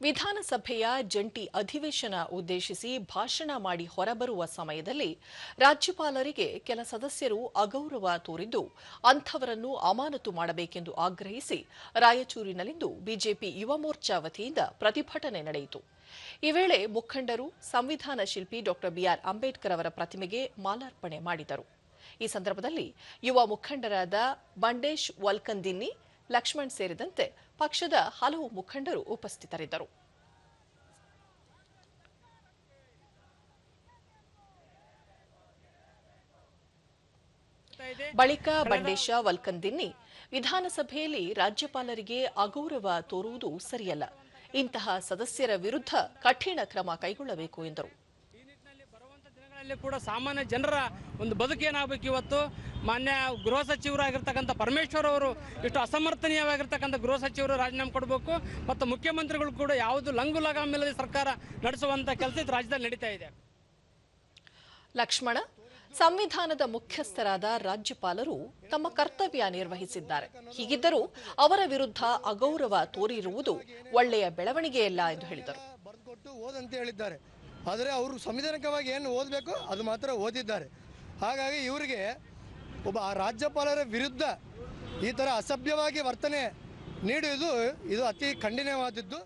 ವಿಧಾನಸಭೆಯ ಜಂಟಿ ಅಧಿವೇಶನ ಉದ್ದೇಶಿಸಿ ಭಾಷಣ ಮಾಡಿ ಹೊರಬರುವ ಸಮಯದಲ್ಲಿ ರಾಜ್ಯಪಾಲರಿಗೆ ಕೆಲ ಸದಸ್ಯರು ಅಗೌರವ ತೋರಿದ್ದು, ಅಂಥವರನ್ನು ಅಮಾನತು ಮಾಡಬೇಕೆಂದು ಆಗ್ರಹಿಸಿ ರಾಯಚೂರಿನಲ್ಲಿಂದು ಬಿಜೆಪಿ ಯುವ ಮೋರ್ಚಾ ವತಿಯಿಂದ ಪ್ರತಿಭಟನೆ ನಡೆಯಿತು. ಈ ವೇಳೆ ಮುಖಂಡರು, ಸಂವಿಧಾನ ಶಿಲ್ಪಿ ಡಾ ಬಿಆರ್ ಅಂಬೇಡ್ಕರ್ ಅವರ ಪ್ರತಿಮೆಗೆ ಮಾಲಾರ್ಪಣೆ ಮಾಡಿದರು. ಈ ಸಂದರ್ಭದಲ್ಲಿ ಯುವ ಮುಖಂಡರಾದ ಬಂಡೇಶ್ ವಲ್ಕಂದಿನ್ನಿ ಲಕ್ಷ್ಮಣ್ ಸೇರಿದಂತೆ ಪಕ್ಷದ ಹಲವು ಮುಖಂಡರು ಉಪಸ್ಥಿತರಿದ್ದರು. ಬಳಿಕ ಬಂಡೇಶ, ವಲ್ಕಂದಿನ್ನಿ ವಿಧಾನಸಭೆಯಲ್ಲಿ ರಾಜ್ಯಪಾಲರಿಗೆ ಅಗೌರವ ತೋರುವುದು ಸರಿಯಲ್ಲ. ಇಂತಹ ಸದಸ್ಯರ ವಿರುದ್ಧ ಕಠಿಣ ಕ್ರಮ ಕೈಗೊಳ್ಳಬೇಕು ಎಂದರು. ದಿನಗಳಲ್ಲಿ ಕೂಡ ಸಾಮಾನ್ಯ ಜನರ ಒಂದು ಬದುಕೇನಾಗಬೇಕು ಇವತ್ತು? ಮಾನ್ಯ ಗೃಹ ಸಚಿವರಾಗಿರ್ತಕ್ಕಂಥ ಪರಮೇಶ್ವರ್ ಅವರು ಇಷ್ಟು ಅಸಮರ್ಥನೀಯವಾಗಿರ್ತಕ್ಕಂಥ ಗೃಹ ಸಚಿವರು ರಾಜೀನಾಮೆ ಕೊಡಬೇಕು. ಮತ್ತು ಮುಖ್ಯಮಂತ್ರಿಗಳು ಕೂಡ ಯಾವುದು ಲಂಗು ಲಗಾಮಿಲ್ಲದೆ ಸರ್ಕಾರ ನಡೆಸುವಂತ ಕೆಲಸ ರಾಜ್ಯದಲ್ಲಿ ನಡೀತಾ ಇದೆ. ಲಕ್ಷ್ಮಣ ಸಂವಿಧಾನದ ಮುಖ್ಯಸ್ಥರಾದ ರಾಜ್ಯಪಾಲರು ತಮ್ಮ ಕರ್ತವ್ಯ ನಿರ್ವಹಿಸಿದ್ದಾರೆ. ಹೀಗಿದ್ದರೂ ಅವರ ವಿರುದ್ಧ ಅಗೌರವ ತೋರಿರುವುದು ಒಳ್ಳೆಯ ಬೆಳವಣಿಗೆಯಲ್ಲ ಎಂದು ಹೇಳಿದರು. ಬರೆದುಕೊಟ್ಟು ಓದಂತ ಹೇಳಿದ್ದಾರೆ. ಆದರೆ ಅವರು ಸಂವಿಧಾನಿಕವಾಗಿ ಏನು ಓದಬೇಕು ಅದು ಮಾತ್ರ ಓದಿದ್ದಾರೆ. ಹಾಗಾಗಿ ಇವರಿಗೆ ಒಬ್ಬ ರಾಜ್ಯಪಾಲರ ವಿರುದ್ಧ ಈ ಥರ ಅಸಭ್ಯವಾಗಿ ವರ್ತನೆ ನೀಡುವುದು ಇದು ಅತಿ ಖಂಡನೀಯವಾದದ್ದು.